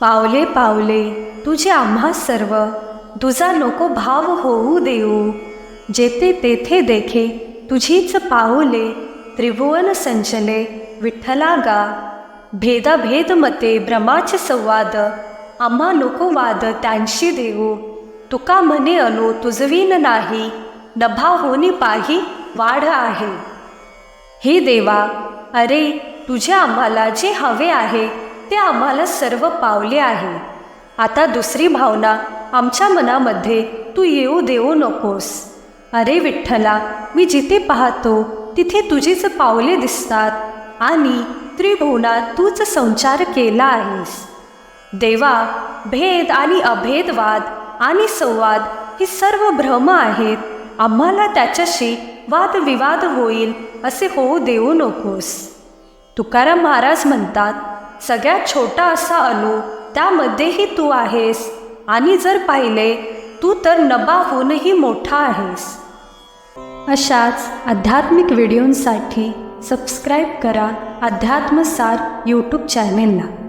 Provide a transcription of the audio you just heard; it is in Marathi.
पावले पावले तुझे आम्हा सर्व. तुझा नको भाव होऊ देऊ. जेथे तेथे देखे तुझीच पाऊले. त्रिभुवन संचले विठ्ठला गा. भेदाभेद मते भ्रमाचे संवाद. आम्हा नको वाद त्यांशी देऊ. तुका म्हणे अनु तुझवीन नाही. नभा होनी पाही वाढ आहे. हे देवा अरे तुझे आम्हाला जे हवे आहे ते आम्हाला सर्व पावले आहे. आता दुसरी भावना आमच्या मनामध्ये तू येऊ देऊ नकोस. अरे विठ्ठला मी जिथे पाहतो तिथे तुझीच पावले दिसतात आणि त्रिभुवनात तूच संचार केला आहेस. देवा भेद आणि अभेदवाद आणि संवाद हे सर्व भ्रम आहेत. आम्हाला त्याच्याशी वादविवाद होईल असे होऊ देऊ नकोस. तुकाराम महाराज म्हणतात सगळ्यात छोटा असा अणू त्यामध्येही तू आहेस. आणि जर पाहिले तू तर नबाहूनही मोठा आहेस. अशाच आध्यात्मिक व्हिडिओंसाठी सबस्क्राईब करा अध्यात्मसार यूट्यूब चॅनेलला.